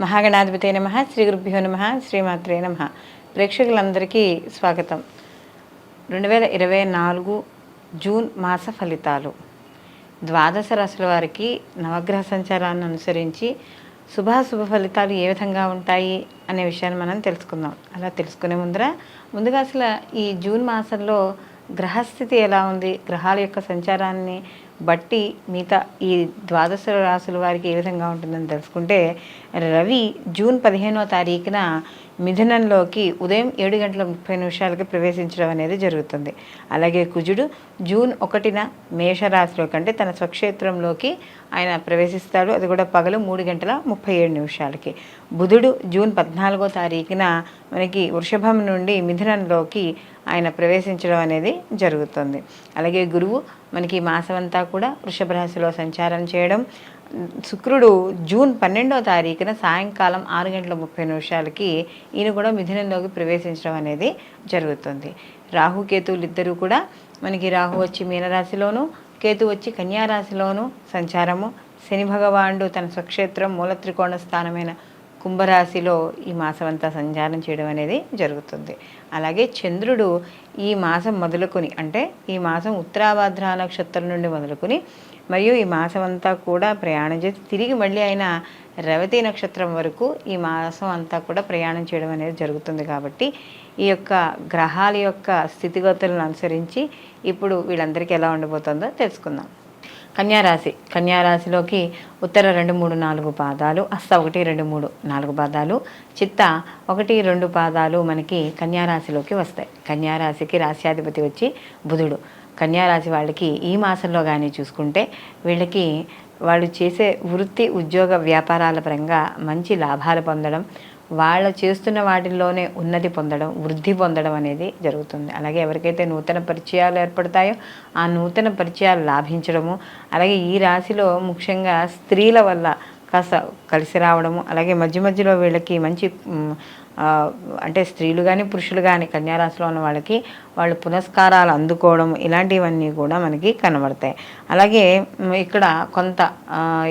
మహాగణాధిపతి నమ శ్రీ గురుభ్యో నమ శ్రీమాత్రే నమ. ప్రేక్షకులందరికీ స్వాగతం. రెండు వేల ఇరవై నాలుగు జూన్ మాస ఫలితాలు. ద్వాదశ రాశుల వారికి నవగ్రహ సంచారాన్ని అనుసరించి శుభాశుభ ఫలితాలు ఏ విధంగా ఉంటాయి అనే విషయాన్ని మనం తెలుసుకుందాం. అలా తెలుసుకునే ముందర ముందుగా అసలు ఈ జూన్ మాసంలో గ్రహస్థితి ఎలా ఉంది? గ్రహాల యొక్క సంచారాన్ని బట్టి మిగతా ఈ ద్వాదశ రాశుల వారికి ఏ విధంగా ఉంటుందని తెలుసుకుంటే రవి జూన్ పదిహేనో తారీఖున మిథునంలోకి ఉదయం ఏడు గంటల ముప్పై నిమిషాలకి ప్రవేశించడం అనేది జరుగుతుంది. అలాగే కుజుడు జూన్ ఒకటిన మేషరాశిలో కంటే తన స్వక్షేత్రంలోకి ఆయన ప్రవేశిస్తాడు. అది కూడా పగలు మూడు గంటల ముప్పై ఏడు నిమిషాలకి. బుధుడు జూన్ పద్నాలుగో తారీఖున మనకి వృషభం నుండి మిథునంలోకి ఆయన ప్రవేశించడం అనేది జరుగుతుంది. అలాగే గురువు మనకి మాసమంతా కూడా వృషభ రాశిలో సంచారం చేయడం శుక్రుడు జూన్ పన్నెండో తారీఖున సాయంకాలం ఆరు గంటల ముప్పై నిమిషాలకి ఈయన కూడా మిథునంలోకి ప్రవేశించడం అనేది జరుగుతుంది. రాహు కేతువులు ఇద్దరు కూడా మనకి రాహు వచ్చి మీనరాశిలోను కేతు వచ్చి కన్యారాశిలోను సంచారము. శని భగవానుడు తన స్వక్షేత్రం మూల త్రికోణ స్థానమైన కుంభరాశిలో ఈ మాసం అంతా సంచారం చేయడం అనేది జరుగుతుంది. అలాగే చంద్రుడు ఈ మాసం మొదలుకొని అంటే ఈ మాసం ఉత్తరాభాద్ర నక్షత్రం నుండి మొదలుకొని మరియు ఈ మాసం అంతా కూడా ప్రయాణం చేసి తిరిగి మళ్ళీ ఆయన రవతి నక్షత్రం వరకు ఈ మాసం అంతా కూడా ప్రయాణం చేయడం అనేది జరుగుతుంది కాబట్టి ఈ యొక్క గ్రహాల యొక్క స్థితిగతులను అనుసరించి ఇప్పుడు వీళ్ళందరికీ ఎలా ఉండబోతుందో తెలుసుకుందాం. కన్యారాశి కన్యారాశిలోకి ఉత్తర రెండు మూడు నాలుగు పాదాలు అస్త ఒకటి రెండు మూడు నాలుగు పాదాలు చిత్త ఒకటి రెండు పాదాలు మనకి కన్యారాశిలోకి వస్తాయి. కన్యారాశికి రాశ్యాధిపతి వచ్చి బుధుడు. కన్యారాశి వాళ్ళకి ఈ మాసంలో కానీ చూసుకుంటే వీళ్ళకి వాళ్ళు చేసే వృత్తి ఉద్యోగ వ్యాపారాల పరంగా మంచి లాభాలు పొందడం వాళ్ళు చేస్తున్న వాటిల్లోనే ఉన్నతి పొందడం వృద్ధి పొందడం అనేది జరుగుతుంది. అలాగే ఎవరికైతే నూతన పరిచయాలు ఏర్పడతాయో ఆ నూతన పరిచయాలు లాభించడము అలాగే ఈ రాశిలో ముఖ్యంగా స్త్రీల వల్ల కాస్త కలిసి రావడము అలాగే మధ్య మధ్యలో వీళ్ళకి మంచి అంటే స్త్రీలు కానీ పురుషులు కానీ కన్యారాశిలో ఉన్న వాళ్ళకి వాళ్ళు పునస్కారాలు అందుకోవడం ఇలాంటివన్నీ కూడా మనకి కనబడతాయి. అలాగే ఇక్కడ కొంత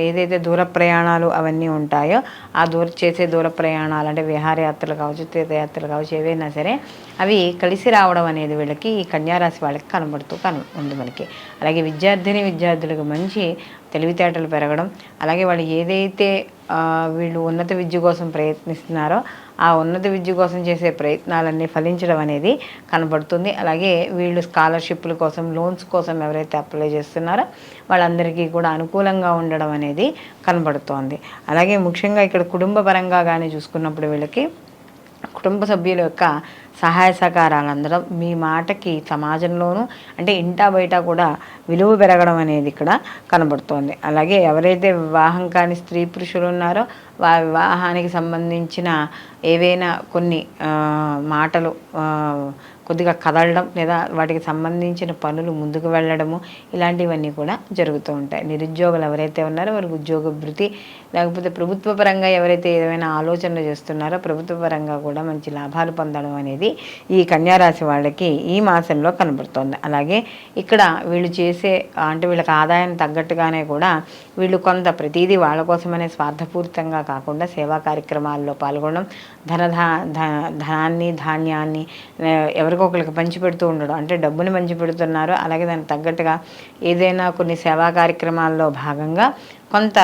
ఏదైతే దూర ప్రయాణాలు అవన్నీ ఉంటాయో ఆ దూర చేసే దూర ప్రయాణాలు అంటే విహారయాత్రలు కావచ్చు తీర్థయాత్రలు కావచ్చు ఏవైనా సరే అవి కలిసి రావడం అనేది వీళ్ళకి ఈ కన్యారాశి వాళ్ళకి కనబడుతూ కను ఉంది మనకి. అలాగే విద్యార్థిని విద్యార్థులకు మంచి తెలివితేటలు పెరగడం అలాగే వాళ్ళు ఏదైతే వీళ్ళు ఉన్నత విద్య కోసం ప్రయత్నిస్తున్నారో. ఆ ఉన్నత విద్య కోసం చేసే ప్రయత్నాలన్నీ ఫలించడం అనేది కనబడుతుంది. అలాగే వీళ్ళు స్కాలర్షిప్ల కోసం లోన్స్ కోసం ఎవరైతే అప్లై చేస్తున్నారో వాళ్ళందరికీ కూడా అనుకూలంగా ఉండడం అనేది కనబడుతోంది. అలాగే ముఖ్యంగా ఇక్కడ కుటుంబ పరంగా కానీ చూసుకున్నప్పుడు వీళ్ళకి కుటుంబ సభ్యుల యొక్క సహాయ సహకారాలు అందడం మీ మాటకి సమాజంలోనూ అంటే ఇంటా బయట కూడా విలువ పెరగడం అనేది ఇక్కడ కనబడుతోంది. అలాగే ఎవరైతే వివాహం కాని స్త్రీ పురుషులు ఉన్నారో వా వివాహానికి సంబంధించిన ఏవైనా కొన్ని మాటలు కొద్దిగా కదలడం లేదా వాటికి సంబంధించిన పనులు ముందుకు వెళ్ళడము ఇలాంటివన్నీ కూడా జరుగుతూ ఉంటాయి. నిరుద్యోగులు ఎవరైతే ఉన్నారో వారికి ఉద్యోగ భృతి లేకపోతే ప్రభుత్వ పరంగా ఎవరైతే ఏదైనా ఆలోచనలు చేస్తున్నారో ప్రభుత్వ పరంగా కూడా మంచి లాభాలు పొందడం అనేది ఈ కన్యారాశి వాళ్ళకి ఈ మాసంలో కనబడుతోంది. అలాగే ఇక్కడ వీళ్ళు చేసే అంటే వీళ్ళకి ఆదాయం తగ్గట్టుగానే కూడా వీళ్ళు కొంత ప్రతిదీ వాళ్ళ కోసమనే స్వార్థపూరితంగా కాకుండా సేవా కార్యక్రమాల్లో పాల్గొనడం ధన ధ- ధనాన్ని ధాన్యాన్ని ఆ, పంచిపెడుతూ ఉండడం. అంటే డబ్బుని పంచిపెడుతున్నారు అలాగే దానికి తగ్గట్టుగా ఏదైనా కొన్ని సేవా కార్యక్రమాల్లో భాగంగా కొంత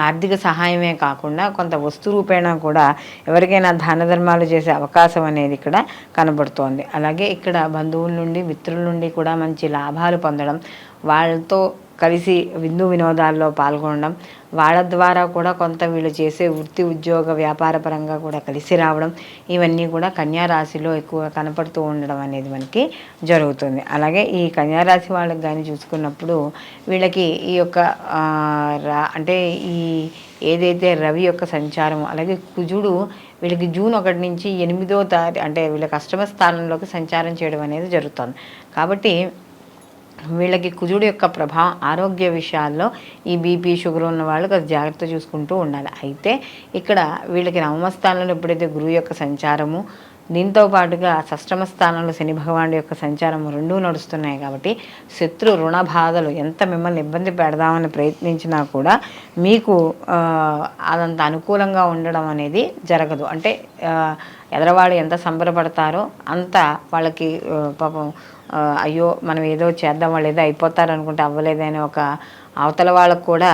ఆర్థిక సహాయమే కాకుండా కొంత వస్తు రూపేణా కూడా ఎవరికైనా దాన ధర్మాలు చేసే అవకాశం అనేది ఇక్కడ కనబడుతోంది. అలాగే ఇక్కడ బంధువుల నుండి మిత్రుల నుండి కూడా మంచి లాభాలు పొందడం వాళ్ళతో కలిసి విందు వినోదాల్లో పాల్గొనడం వాళ్ళ ద్వారా కూడా కొంత వీళ్ళు చేసే వృత్తి ఉద్యోగ వ్యాపార పరంగా కూడా కలిసి రావడం ఇవన్నీ కూడా కన్యారాశిలో ఎక్కువ కనపడుతూ ఉండడం అనేది మనకి జరుగుతుంది. అలాగే ఈ కన్యారాశి వాళ్ళకి కానీ చూసుకున్నప్పుడు వీళ్ళకి ఈ యొక్క రా అంటే ఈ ఏదైతే రవి యొక్క సంచారం అలాగే కుజుడు వీళ్ళకి జూన్ ఒకటి నుంచి ఎనిమిదో తారీ అంటే వీళ్ళ కస్టమర్ స్థానంలోకి సంచారం చేయడం అనేది జరుగుతుంది. కాబట్టి వీళ్ళకి కుజుడు యొక్క ప్రభావం ఆరోగ్య విషయాల్లో ఈ బీపీ షుగర్ ఉన్న వాళ్ళు కొంచెం జాగ్రత్త చూసుకుంటూ ఉండాలి. అయితే ఇక్కడ వీళ్ళకి నవమస్థానంలో ఎప్పుడైతే గురువు యొక్క సంచారము దీంతో పాటుగా సష్టమ స్థానంలో శని భగవానుడి యొక్క సంచారం రెండూ నడుస్తున్నాయి కాబట్టి శత్రు రుణ బాధలు ఎంత మిమ్మల్ని ఇబ్బంది పెడదామని ప్రయత్నించినా కూడా మీకు అదంత అనుకూలంగా ఉండడం అనేది జరగదు. అంటే ఎదరవాడు ఎంత సంబరపడతారో అంత వాళ్ళకి పాపం అయ్యో మనం ఏదో చేద్దాం వాళ్ళు ఏదో అయిపోతారు అనుకుంటే అవ్వలేదని ఒక అవతల వాళ్ళకు కూడా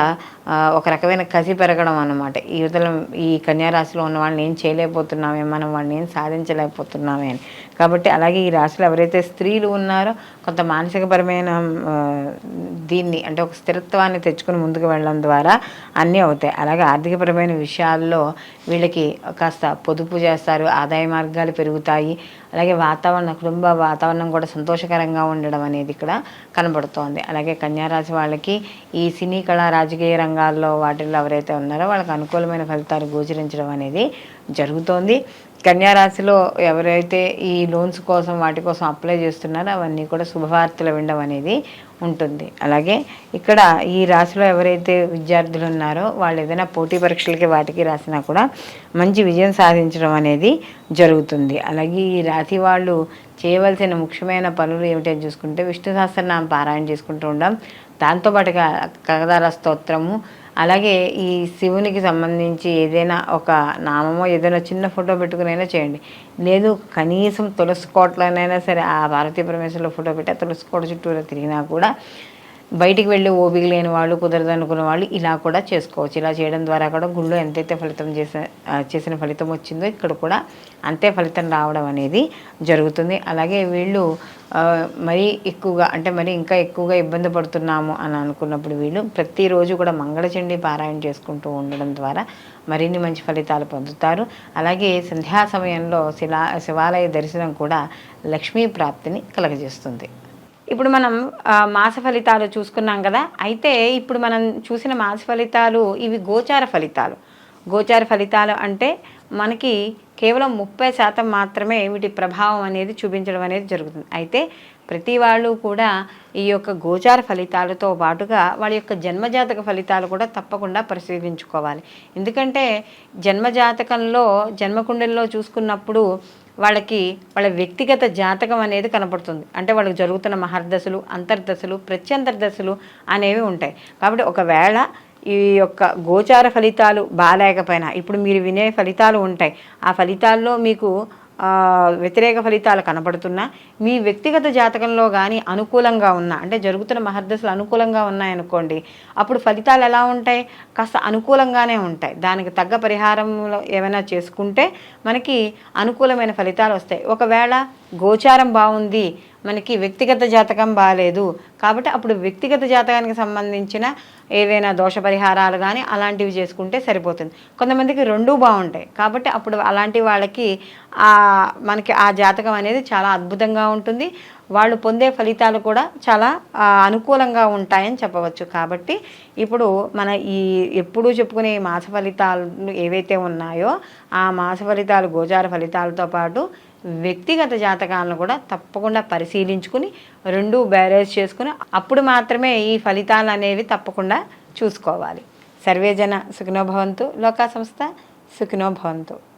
ఒక రకమైన కసి పెరగడం అన్నమాట. ఈ యువతల ఈ కన్యారాశిలో ఉన్న వాళ్ళని ఏం చేయలేకపోతున్నామే మనం వాళ్ళని ఏం సాధించలేకపోతున్నామే అని. కాబట్టి అలాగే ఈ రాశిలో ఎవరైతే స్త్రీలు ఉన్నారో కొంత మానసికపరమైన దీన్ని అంటే ఒక స్థిరత్వాన్ని తెచ్చుకుని ముందుకు వెళ్ళడం ద్వారా అన్నీ అవుతాయి. అలాగే ఆర్థికపరమైన విషయాల్లో వీళ్ళకి కాస్త పొదుపు చేస్తారు ఆదాయ మార్గాలు పెరుగుతాయి. అలాగే వాతావరణ కుటుంబ వాతావరణం కూడా సంతోషకరంగా ఉండడం అనేది ఇక్కడ కనబడుతోంది. అలాగే కన్యారాశి వాళ్ళకి ఈ సినీ కళా రాజకీయ రంగాల్లో వాటిల్లో ఎవరైతే ఉన్నారో వాళ్ళకి అనుకూలమైన ఫలితాలు గోచరించడం అనేది జరుగుతోంది. కన్యారాశిలో ఎవరైతే ఈ లోన్స్ కోసం వాటి కోసం అప్లై చేస్తున్నారో అవన్నీ కూడా శుభవార్తలు వినడం అనేది ఉంటుంది. అలాగే ఇక్కడ ఈ రాశిలో ఎవరైతే విద్యార్థులు ఉన్నారో వాళ్ళు ఏదైనా పోటీ పరీక్షలకి వాటికి రాసినా కూడా మంచి విజయం సాధించడం అనేది జరుగుతుంది. అలాగే ఈ రాశి వాళ్ళు చేయవలసిన ముఖ్యమైన పనులు ఏమిటో చూసుకుంటే విష్ణు సహస్రనామం పారాయణ చేసుకుంటూ ఉండడం దాంతోపాటుగా కగదార స్తోత్రము అలాగే ఈ శివునికి సంబంధించి ఏదైనా ఒక నామమో ఏదైనా చిన్న ఫోటో పెట్టుకునైనా చేయండి. లేదు కనీసం తులసి కోట్లనైనా సరే ఆ పార్వతీ పరమేశ్వరుల ఫోటో పెట్టి ఆ తులసి కోట చుట్టూరా తిరిగినా కూడా బయటికి వెళ్ళి ఓపిక లేని వాళ్ళు కుదరదు అనుకున్న వాళ్ళు ఇలా కూడా చేసుకోవచ్చు. ఇలా చేయడం ద్వారా కూడా గుళ్ళో ఎంతైతే ఫలితం చేసిన చేసిన ఫలితం వచ్చిందో ఇక్కడ కూడా అంతే ఫలితం రావడం అనేది జరుగుతుంది. అలాగే వీళ్ళు మరీ ఎక్కువగా అంటే మరి ఇంకా ఎక్కువగా ఇబ్బంది పడుతున్నాము అని అనుకున్నప్పుడు వీళ్ళు ప్రతిరోజు కూడా మంగళచండి పారాయణ చేసుకుంటూ ఉండడం ద్వారా మరిన్ని మంచి ఫలితాలు పొందుతారు. అలాగే సంధ్యా సమయంలో శిలా శివాలయ దర్శనం కూడా లక్ష్మీ ప్రాప్తిని కలగజేస్తుంది. ఇప్పుడు మనం మాస ఫలితాలు చూసుకున్నాం కదా. అయితే ఇప్పుడు మనం చూసిన మాస ఫలితాలు ఇవి గోచార ఫలితాలు. గోచార ఫలితాలు అంటే మనకి కేవలం ముప్పై శాతం మాత్రమే వీటి ప్రభావం అనేది చూపించడం అనేది జరుగుతుంది. అయితే ప్రతి వాళ్ళు కూడా ఈ యొక్క గోచార ఫలితాలతో పాటుగా వాళ్ళ యొక్క జన్మజాతక ఫలితాలు కూడా తప్పకుండా పరిశీలించుకోవాలి. ఎందుకంటే జన్మజాతకంలో జన్మకుండల్లో చూసుకున్నప్పుడు వాళ్ళకి వాళ్ళ వ్యక్తిగత జాతకం అనేది కనపడుతుంది. అంటే వాళ్ళకి జరుగుతున్న మహర్దశలు అంతర్దశలు ప్రత్యంతర్దశలు అనేవి ఉంటాయి. కాబట్టి ఒకవేళ ఈ యొక్క గోచార ఫలితాలు బాగాలేకపోయినా ఇప్పుడు మీరు వినే ఫలితాలు ఉంటాయి. ఆ ఫలితాల్లో మీకు వ్యతిరేక ఫలితాలు కనబడుతున్నా మీ వ్యక్తిగత జాతకంలో కానీ అనుకూలంగా ఉన్నా అంటే జరుగుతున్న మహర్దశలు అనుకూలంగా ఉన్నాయనుకోండి అప్పుడు ఫలితాలు ఎలా ఉంటాయి? కాస్త అనుకూలంగానే ఉంటాయి. దానికి తగ్గ పరిహారంలో ఏమైనా చేసుకుంటే మనకి అనుకూలమైన ఫలితాలు వస్తాయి. ఒకవేళ గోచారం బాగుంది మనకి వ్యక్తిగత జాతకం బాగాలేదు కాబట్టి అప్పుడు వ్యక్తిగత జాతకానికి సంబంధించిన ఏవైనా దోష పరిహారాలు కానీ అలాంటివి చేసుకుంటే సరిపోతుంది. కొంతమందికి రెండూ బాగుంటాయి. కాబట్టి అప్పుడు అలాంటి వాళ్ళకి ఆ మనకి ఆ జాతకం అనేది చాలా అద్భుతంగా ఉంటుంది. వాళ్ళు పొందే ఫలితాలు కూడా చాలా అనుకూలంగా ఉంటాయని చెప్పవచ్చు. కాబట్టి ఇప్పుడు మన ఈ ఎప్పుడూ చెప్పుకునే మాస ఫలితాలు ఏవైతే ఉన్నాయో ఆ మాస ఫలితాలు గోచార ఫలితాలతో పాటు వ్యక్తిగత జాతకాలను కూడా తప్పకుండా పరిశీలించుకుని రెండు బ్యారేజ్ చేసుకుని అప్పుడు మాత్రమే ఈ ఫలితాలు అనేవి తప్పకుండా చూసుకోవాలి. సర్వేజన సుఖనోభవంతు లోకా సంస్థ సుఖినోభవంతు